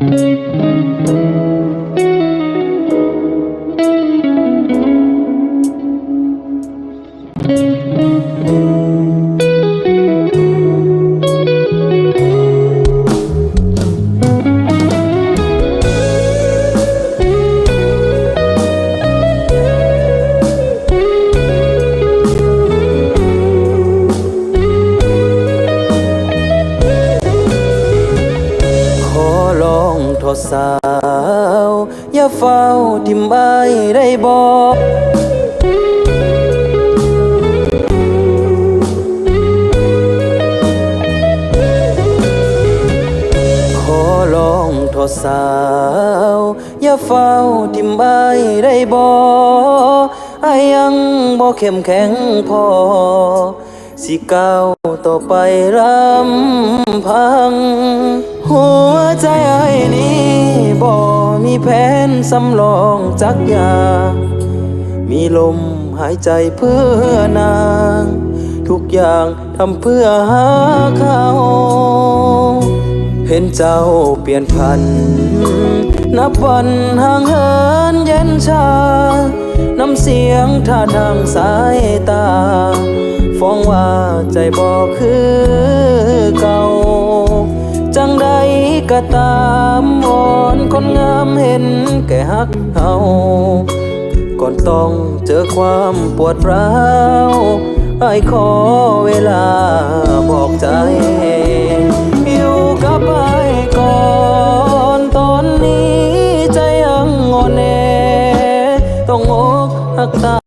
ข สาว อย่าเฝ้าทิมไอ้ได้บอกขอลองทดสาว อย่าเฝ้าทิมไอ้ได้บอกไอ้ยังบ่เข้มแข็งพอ สิก้าวต่อไปรำพัง มีแผนสำรองจักอย่างมีลมหายใจเพื่อนาง ทุกอย่างทำเพื่อหาเขา เห็นเจ้าเปลี่ยนพัน นับวันห่างเหินเย็นชา น้ำเสียงท่าทางสายตา ฟ้องว่า ก็ตามวอนคนงามเห็นแก่ฮักเฮาก่อนต้องเจอความปวดร้าวไอ้ขอเวลาบอกใจ อยู่กับไอ้ก่อนตอนนี้ใจยังงอนแนต้องอกหักตา